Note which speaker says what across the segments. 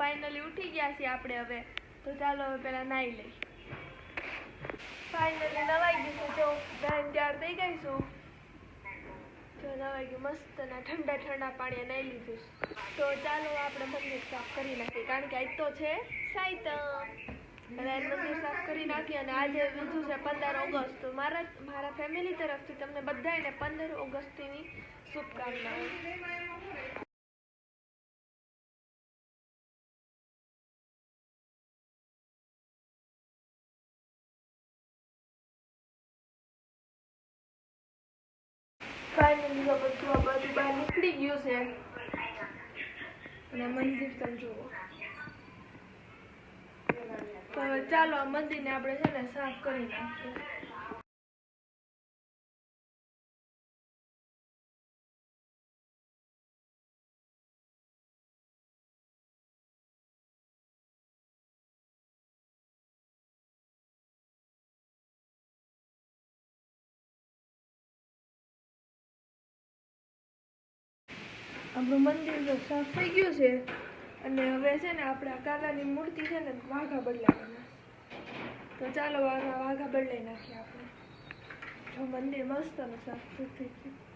Speaker 1: Finally ઉઠી ગયા છીએ આપણે હવે. તો ચાલો હવે પેલા નાહી લઈ ફાઇનલી નવાઈ ગયું છે. જો બેન ત્યાર થઈ ગઈ છું. જો નવાઈ ગયું. મસ્ત ના ઠંડા ઠંડા પાણીએ નાહી લીધું તો ચાલો આપણે મંદિર સાફ કરી નાખીએ. કારણ કે આજ તો છે સાઈતમ અને મંદિર સાફ કરી નાખીએ અને આજે બીજું છે પંદર ઓગસ્ટ. તો મારા મારા ફેમિલી તરફથી તમને બધાને પંદર ઓગસ્ટની શુભકામનાઓ. ફાઇનલી તો બધું બહાર નીકળી ગયું છે. અને મંદિર તમે જુઓ. તો ચાલો આ મંદિરને આપણે છે ને સાફ કરી નાખીએ. આપણું મંદિર તો સાફ થઈ ગયું છે. અને હવે છે ને આપણે કાલાની મૂર્તિ છે ને વાઘા બદલાવાના. તો ચાલો વાઘા વાઘા બદલાઈ નાખીએ આપણે. જો મંદિર મસ્ત અને સાફ થઈ ગયું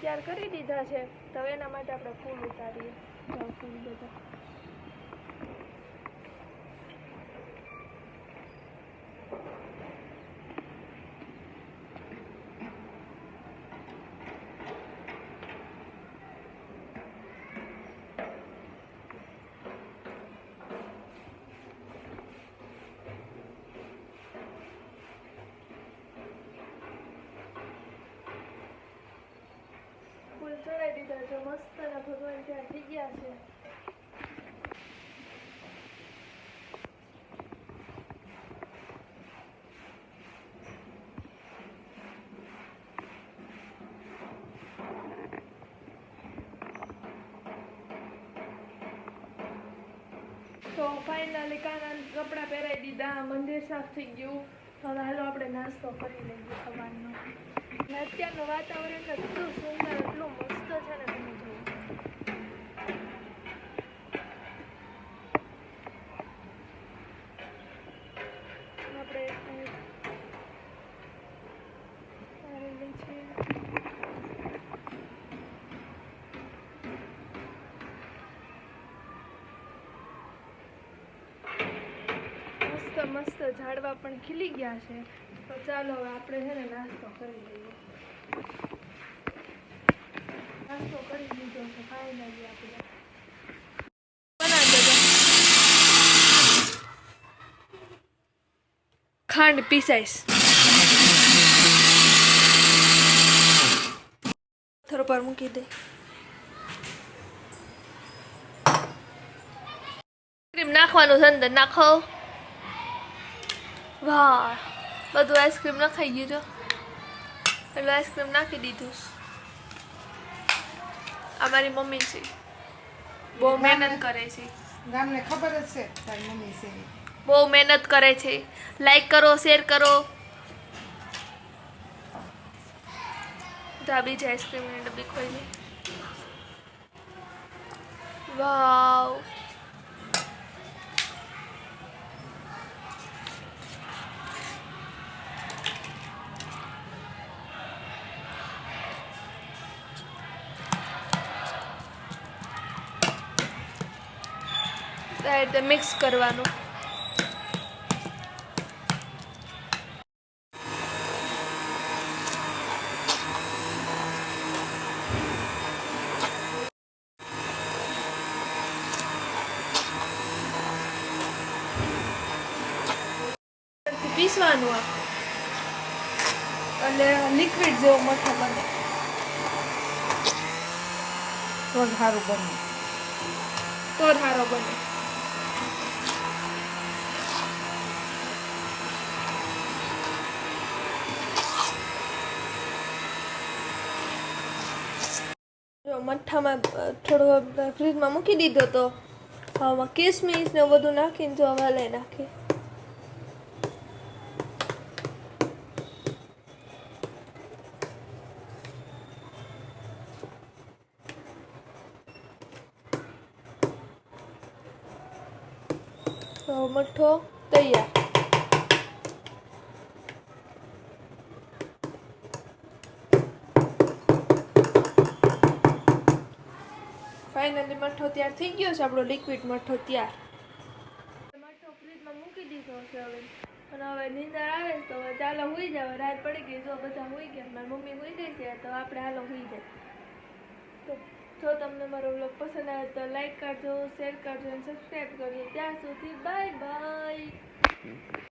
Speaker 1: તૈયાર કરી દીધા છે. તો એના માટે આપણે ફૂલ ઉતારીએ. ફૂલ બધા. ભગવાન ચડાવી દીધા છે. મસ્ત ને તો ફાઇનલી કાના કપડાં પહેરાવી દીધા. મંદિર સાફ થઈ ગયું. હવે હાલો આપણે નાસ્તો કરી લઈએ સવારનો. અત્યારનું વાતાવરણ એટલું સુંદર, એટલું મસ્ત છે ને તમે જુઓ. મસ્ત મસ્ત ઝાડવા પણ ખીલી ગયા છે. ચાલો આપણે છે ને નાસ્તો કરી લઈએ. નાસ્તો કરી લીધો છે ફાઇનલી આપણે. ખાંડ પીસાઈશ. પથ્થર પર મૂકી દે. ક્રીમ નાખવાનું છે અંદર, નાખો. વાહ. બધું આઈસ્ક્રીમ નખાઈ ગયું જો એટલે આઈસ્ક્રીમ નાખી દીધું આ મારી મમ્મી છે બહુ મહેનત કરે છે
Speaker 2: ગામને ખબર જ છે તારી મમ્મી છે
Speaker 1: બહુ મહેનત કરે છે લાઈક કરો શેર કરો ધાબી જ આઈસ્ક્રીમની ડબ્બી ખોલી વાવ રીતે મિક્સ કરવાનું. પીસવાનું આ. એટલે લિક્વિડ જેવો મઠો બને.
Speaker 2: તો સારું બને.
Speaker 1: તો સારો બને. મઠ્ઠામાં થોડો ફ્રીજમાં મૂકી દીધો તો આમાં કિસમિસ ને બધું નાખીને જો હવે લઈ નાખી તો મઠ્ઠો તૈયાર. ફાઇનલી મઠો તૈયાર થઈ ગયો છે, આપણો લિક્વિડ મઠો તૈયાર. મઠો ફ્રીજમાં મૂકી દીધો છે હવે. અને હવે નીંદર આવે તો હવે ચાલો હોઈ જાવ રાત પડી ગઈ, જો બધા હોઈ ગયા, મારી મમ્મી હોઈ ગઈ છે, તો આપણે હાલો હોઈ જાય. તો જો તમને મારો વ્લોગ પસંદ આવે તો લાઈક કરજો શેર કરજો અને સબસ્ક્રાઈબ કરજો ત્યાં સુધી બાય બાય